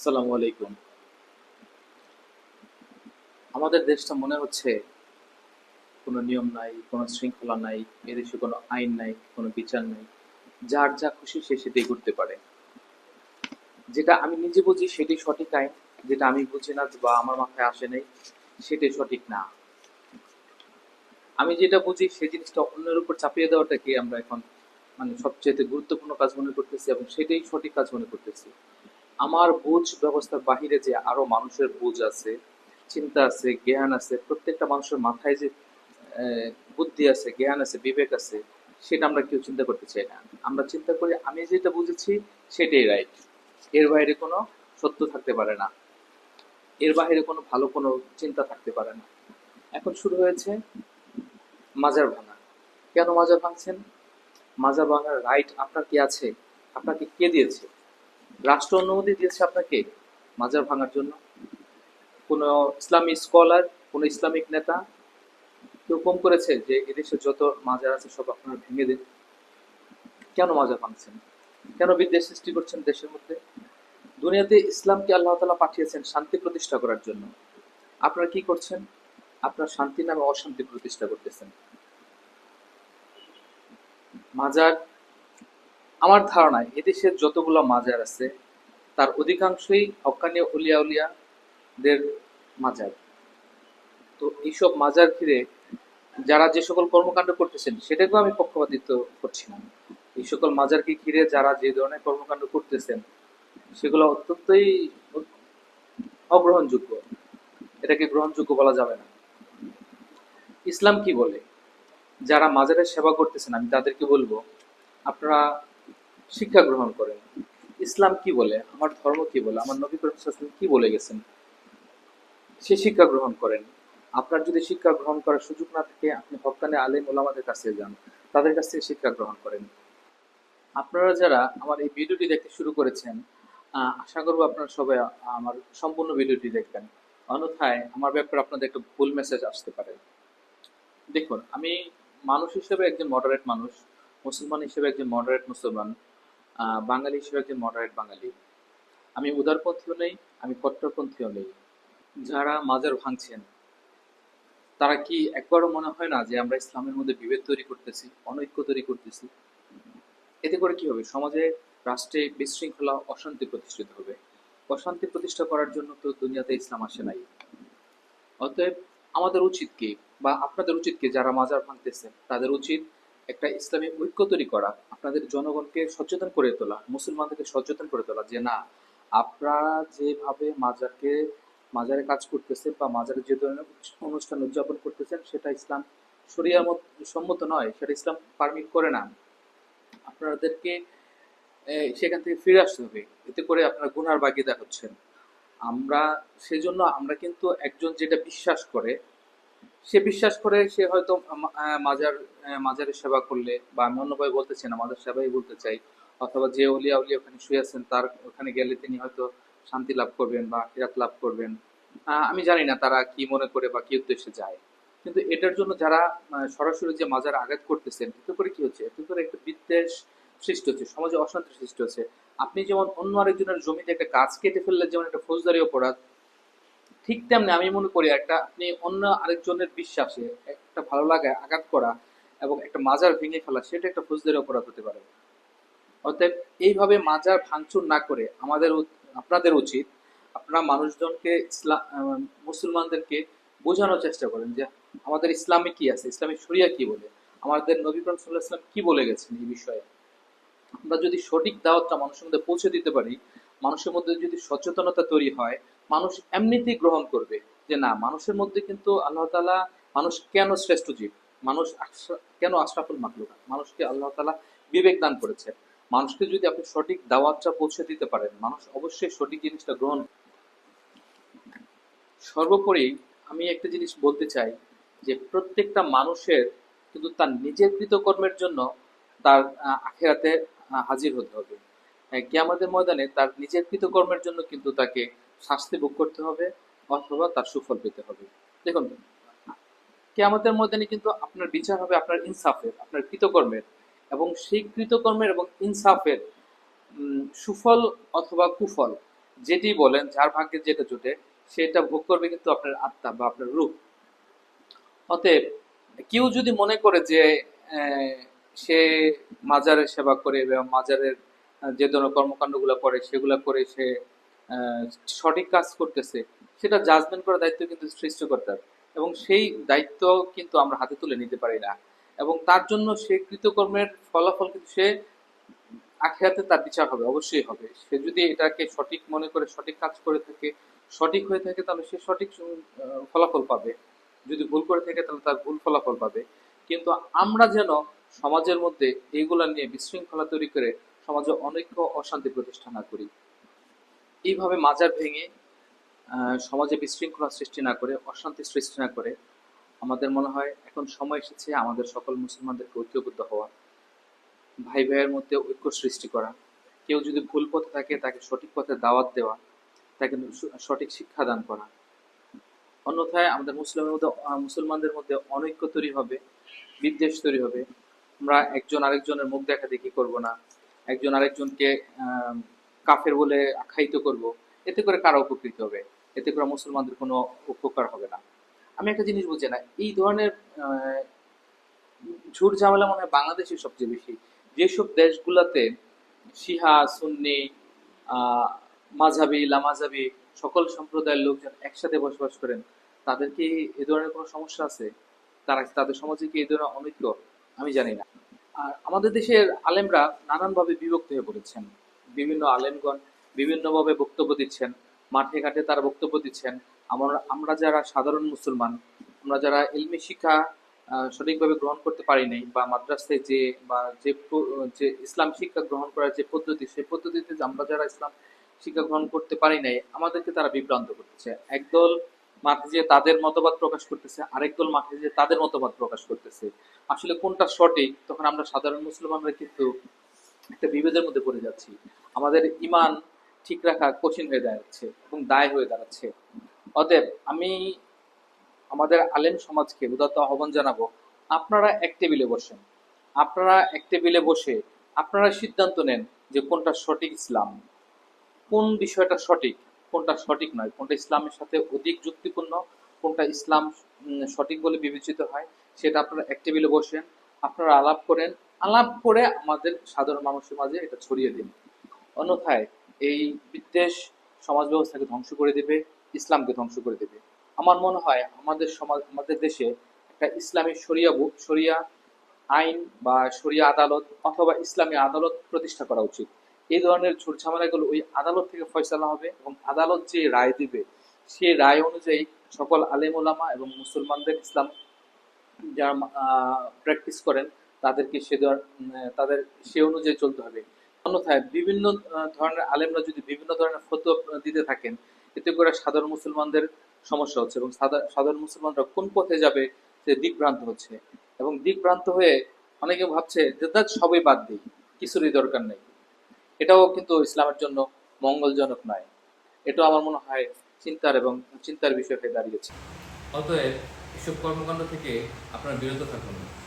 আসসালামু আলাইকুম। আমাদের দেশটা মনে হচ্ছে কোনো নিয়ম নাই, কোনো শৃঙ্খলা নাই, এদেশে কোনো আইন নাই, কোনো বিচার নাই। যার যা খুশি সে সেটাই করতে পারে। যেটা আমি নিজে বুঝি সেটাই সঠিক আইন, যেটা আমি বুঝি না বা আমার মাথায় আসে নাই, সেটাই সঠিক না। আমি যেটা বুঝি সেই জিনিসটা অন্যের উপর চাপিয়ে দেওয়াটাকে আমরা এখন মানে সবচেয়ে গুরুত্বপূর্ণ কাজ মনে করতেছি এবং সেটাই সঠিক কাজ মনে করতেছি। আমার বুঝ ব্যবস্থার বাহিরে যে আরও মানুষের বুঝ আছে, চিন্তা আছে, জ্ঞান আছে, প্রত্যেকটা মানুষের মাথায় যে বুদ্ধি আছে, জ্ঞান আছে, বিবেক আছে, সেটা আমরা কেউ চিন্তা করতে চাই না। আমরা চিন্তা করি, আমি যেটা বুঝেছি সেটাই রাইট এর বাইরে কোনো সত্য থাকতে পারে না। এর বাইরে কোনো ভালো কোনো চিন্তা থাকতে পারে না। এখন শুরু হয়েছে মাজার ভাঙা। কেন মাজার ভাঙছেন? মাজার ভাঙার রাইট আপনার কি আছে? আপনাকে কে দিয়েছে? রাষ্ট্র অনুমতি দিয়েছে আপনাকে মাজার ভাঙার জন্য? কোনো ইসলামী স্কলার কোনো ইসলামিক নেতা কেউ কম করেছে যে এদেশে যত মাজার আছে সব আপনারা ভেঙে দিন? কেন মাজার ভাঙছেন? কেন বিদ্বেষ সৃষ্টি করছেন দেশের মধ্যে? দুনিয়াতে ইসলামকে আল্লাহ তালা পাঠিয়েছেন শান্তি প্রতিষ্ঠা করার জন্য। আপনারা কি করছেন? আপনার শান্তি নামে অশান্তি প্রতিষ্ঠা করতেছেন। মাজার আমার ধারণায় এদেশের যতগুলো মাজার আছে, তার অধিকাংশই হকানি উলিয়া উলিয়াদের মাজার। তো এইসব মাজার ঘিরে যারা যে সকল কর্মকাণ্ড করতেছেন, সেটাকেও আমি পক্ষপাতিত্ব করছি না। এই সকল মাজারকে ঘিরে যারা যে ধরনের কর্মকাণ্ড করতেছেন, সেগুলো অত্যন্তই অগ্রহণযোগ্য। এটাকে গ্রহণযোগ্য বলা যাবে না। ইসলাম কি বলে? যারা মাজারের সেবা করতেছেন, আমি তাদেরকে বলব, আপনারা শিক্ষা গ্রহণ করেন। ইসলাম কি বলে? আমার ধর্ম কি বলে? আমার নবী করিম কি বলে গেছেন? সে শিক্ষা গ্রহণ করেন। আপনার যদি শিক্ষা গ্রহণ করার সুযোগ না থাকে, আপনি হকানে আলেম ওলামাদের কাছে যান। তাদের কাছ থেকে শিক্ষা গ্রহণ করেন। আপনারা যারা আমার এই ভিডিওটি দেখতে শুরু করেছেন আশা করব আপনারা সবাই আমার সম্পূর্ণ ভিডিওটি দেখবেন। অন্যথায় আমার ব্যাপারে আপনাদের একটা ভুল মেসেজ আসতে পারে। দেখুন, আমি মানুষ হিসেবে একজন মডারেট মানুষ, মুসলমান হিসেবে একজন মডারেট মুসলমান বাঙালি হিসেবে একজন মডারেট বাঙালি। আমি উদারপন্থীও নেই, আমি কট্টরপন্থীও নেই। যারা মাজার ভাঙছেন, তারা কি একবারও মনে হয় না যে আমরা ইসলামের মধ্যে বিভেদ তৈরি করতেছি, অনৈক্য তৈরি করতেছি? এতে করে কি হবে? সমাজে, রাষ্ট্রে বিশৃঙ্খলা, অশান্তি প্রতিষ্ঠিত হবে। অশান্তি প্রতিষ্ঠা করার জন্য তো দুনিয়াতে ইসলাম আসে নাই। অতএব আমাদের উচিত কি, বা আপনাদের উচিত কি, যারা মাজার ভাঙতেছেন তাদের উচিত একটা ইসলামী ঐক্য তৈরি করা, আপনাদের জনগণকে সচেতন করে তোলা, মুসলমানদেরকে সচেতন করে তোলা যে না, আপনারা যেভাবে মাজারকে, মাজারে কাজ করতেছেন বা মাজারে যে ধরনের অনুষ্ঠান উদযাপন করতেছেন, সেটা ইসলাম শরিয়া সম্মত নয়, সেটা ইসলাম পারমিট করে না। আপনাদেরকে সেখান থেকে ফিরে আসতে হবে। এতে করে আপনারা গুনার বাগিদা হচ্ছেন। আমরা, সেজন্য আমরা কিন্তু একজন যেটা বিশ্বাস করে সে বিশ্বাস করে, সে হয়তো মাজার মাজারের সেবা করলে, বা আমি অন্যভাবে বলতে চাই না, মাজার সেবাই বলতে চাই, অথবা যে অলিয়া উলিয়া ওখানে শুয়ে আছেন, তার ওখানে গেলে তিনি হয়তো শান্তি লাভ করবেন বা আখিরাত লাভ করবেন। আমি জানি না তারা কি মনে করে বা কি উদ্দেশ্যে যায়। কিন্তু এটার জন্য যারা সরাসরি যে মাজার আঘাত করতেছেন, এতে করে কি হচ্ছে? এতে করে একটা বিদ্বেষ সৃষ্টি হচ্ছে, সমাজে অশান্তি সৃষ্টি হচ্ছে। আপনি যেমন অন্য আরেকজনের জমিতে একটা গাছ কেটে ফেললে যেমন একটা ফৌজদারি অপরাধ ঠিক তেমনি আমি মনে করি একটা আপনি অন্য আরেকজনের বিশ্বাসে একটা ভালো লাগায় আঘাত করা এবং একটা মাজার ভেঙে ফেলা, সেটা একটা ফৌজদারি অপরাধ হতে পারে। অতএব এইভাবে মাজার ভাঙচুর না করে আমাদের আপনাদের উচিত আপনারা মানুষজনকে ইসলাম মুসলমানদেরকে বোঝানোর চেষ্টা করেন যে আমাদের ইসলামে কি আছে ইসলামিক শরিয়া কি বলে, আমাদের নবী করিম ইসলাম কি বলে গেছেন এই বিষয়ে। আমরা যদি সঠিক দাওয়াতটা মানুষের মধ্যে পৌঁছে দিতে পারি, মানুষের মধ্যে যদি সচেতনতা তৈরি হয় মানুষ এমনিতেই গ্রহণ করবে। যে না, মানুষের মধ্যে কিন্তু আল্লাহ তালা মানুষ কেন শ্রেষ্ঠ জীব? মানুষ কেন আশরাফুল মাকলুক মানুষকে আল্লাহ তালা বিবেক দান করেছে মানুষকে যদি আপনি সঠিক দাওয়াতটা পৌঁছে দিতে পারেন, মানুষ অবশ্যই সঠিক জিনিসটা গ্রহণ সর্বোপরি আমি একটা জিনিস বলতে চাই যে প্রত্যেকটা মানুষের কিন্তু তার নিজের কৃতকর্মের জন্য তার আখেরাতে হাজির হতে হবে। কিয়ামতের ময়দানে তার নিজের কৃতকর্মের জন্য কিন্তু তাকে শাস্তি ভোগ করতে হবে অথবা তার সুফল পেতে হবে। দেখুন, কেয়ামতের ময়দানে কিন্তু আপনার বিচার হবে আপনার ইনসাফের, আপনার কৃতকর্মের এবং সেই কৃতকর্মের এবং ইনসাফের সুফল অথবা কুফল যেটি বলেন, যার ভাগ্যে যেটা জোটে, সেটা ভোগ করবে কিন্তু আপনার আত্মা বা আপনার রূপ। অতএব, কেউ যদি মনে করে যে সে মাজারের সেবা করে বা মাজারের যে ধরনের কর্মকাণ্ডগুলো করে, সেগুলো করে সে সঠিক কাজ করতেছে, সেটা জাজমেন্ট করার দায়িত্ব কিন্তু সৃষ্টিকর্তার এবং সেই দায়িত্ব কিন্তু আমরা হাতে তুলে নিতে পারি না। এবং তার জন্য সে কৃতকর্মের ফলাফল কিন্তু সে আখেরাতে তার বিচার হবে, অবশ্যই হবে। সে যদি এটাকে সঠিক মনে করে, সঠিক কাজ করে থাকে, সঠিক হয়ে থাকে, তাহলে সে সঠিক ফলাফল পাবে। যদি ভুল করে থাকে, তাহলে তার ভুল ফলাফল পাবে। কিন্তু আমরা যেন সমাজের মধ্যে এইগুলা নিয়ে বিশৃঙ্খলা তৈরি করে সমাজে অনেক অশান্তি প্রতিষ্ঠা না করি। এইভাবে মাজার ভেঙে সমাজে বিশৃঙ্খলা সৃষ্টি না করে, অশান্তি সৃষ্টি না করে, আমাদের মনে হয় এখন সময় এসেছে আমাদের সকল মুসলমানদেরকে ঐক্যবদ্ধ হওয়া, ভাই ভাইয়ের মধ্যে ঐক্য সৃষ্টি করা। কেউ যদি ভুল পথে থাকে, তাকে সঠিক পথে দাওয়াত দেওয়া, তাকে সঠিক শিক্ষা দান করা। অন্যথায় আমাদের মুসলিমের মধ্যে মুসলমানদের মধ্যে অনৈক্য তৈরি হবে, বিদ্বেষ তৈরি হবে। আমরা একজন আরেকজনের মুখ দেখা দেখি করব না। একজন আরেকজনকে কাফের বলে আখ্যায়িত করব, এতে করে কারা উপকৃত হবে? এতে করে মুসলমানদের কোনো উপকার হবে না। আমি একটা জিনিস বুঝি না, এই ধরনের ঝুট ঝামেলা মনে হয় বাংলাদেশে সবচেয়ে বেশি। যেসব দেশগুলোতে শিহা সুন্নি মাঝাবি, লামাঝাবি সকল সম্প্রদায়ের লোকজন একসাথে বসবাস করেন, তাদের কি এ ধরনের কোনো সমস্যা আছে? তারা তাদের সমাজে কি এই ধরনের অনৈক্য? আমি জানি না। আর আমাদের দেশের আলেমরা নানানভাবে বিভক্ত হয়ে পড়েছেন। বিভিন্ন আলেমগণ বিভিন্নভাবে বক্তব্য দিচ্ছেন, মাঠে ঘাটে তারা বক্তব্য দিচ্ছেন। আমরা আমরা যারা সাধারণ মুসলমান, আমরা যারা ইলমি শিক্ষা সঠিকভাবে গ্রহণ করতে পারি নাই বা মাদ্রাসায় যে, বা যে যে ইসলাম শিক্ষা গ্রহণ করার যে পদ্ধতি, সেই পদ্ধতিতে আমরা যারা ইসলাম শিক্ষা গ্রহণ করতে পারি নাই, আমাদেরকে তারা বিভ্রান্ত করতেছে একদল মাঠে যে তাদের মতবাদ প্রকাশ করতেছে, আরেক দল মাঠে যে তাদের মতবাদ প্রকাশ করতেছে। আসলে কোনটা সঠিক, তখন আমরা সাধারণ মুসলমানরা কিন্তু একটা বিভেদের মধ্যে পড়ে যাচ্ছি। আমাদের ইমান ঠিক রাখা কঠিন হয়ে দাঁড়াচ্ছে এবং দায় হয়ে দাঁড়াচ্ছে। অতএব আমি আমাদের আলেম সমাজকে উদাত্ত আহ্বান জানাব, আপনারা এক টেবিলে বসেন। আপনারা এক টেবিলে বসে আপনারা সিদ্ধান্ত নেন যে কোনটা সঠিক ইসলাম। কোন বিষয়টা সঠিক, কোনটা সঠিক নয়, কোনটা ইসলামের সাথে অধিক যুক্তিপূর্ণ, কোনটা ইসলাম সঠিক বলে বিবেচিত হয়, সেটা আপনারা এক টেবিলে বসেন, আপনারা আলাপ করেন আলাপ করে আমাদের সাধারণ মানুষের মাঝে এটা ছড়িয়ে দিন অন্যথায় এই বিদ্বেষ সমাজ ব্যবস্থাকে ধ্বংস করে দেবে, ইসলামকে ধ্বংস করে দেবে। আমার মনে হয় আমাদের সমাজ, আমাদের দেশে একটা ইসলামী শরিয়া বু- শরিয়া আইন বা শরিয়া আদালত অথবা ইসলামী আদালত প্রতিষ্ঠা করা উচিত। এই ধরনের ঝুট ঝামেলাগুলো ওই আদালত থেকে ফয়সালা হবে এবং আদালত যে রায় দিবে সেই রায় অনুযায়ী সকল আলেম ওলামা এবং মুসলমানদের ইসলাম যারা প্র্যাকটিস করেন তাদেরকে সে তাদের সে অনুযায়ী চলতে হবে। অন্যথায় বিভিন্ন ধরনের আলেমরা যদি বিভিন্ন ধরনের ফতোয়া দিতে থাকেন, এতে করে সাধারণ মুসলমানদের সমস্যা হচ্ছে এবং সাধা- সাধারণ মুসলমানরা কোন পথে যাবে সে দিকভ্রান্ত হচ্ছে। এবং দিকভ্রান্ত হয়ে অনেকে ভাবছে যে তার সবই বাদ দিই, কিছুরই দরকার নেই। এটাও কিন্তু ইসলামের জন্য মঙ্গলজনক নয়। এটাও আমার মনে হয় চিন্তার এবং চিন্তার বিষয় হয়ে দাঁড়িয়েছে। অতএব এসব কর্মকাণ্ড থেকে আপনারা বিরত থাকুন।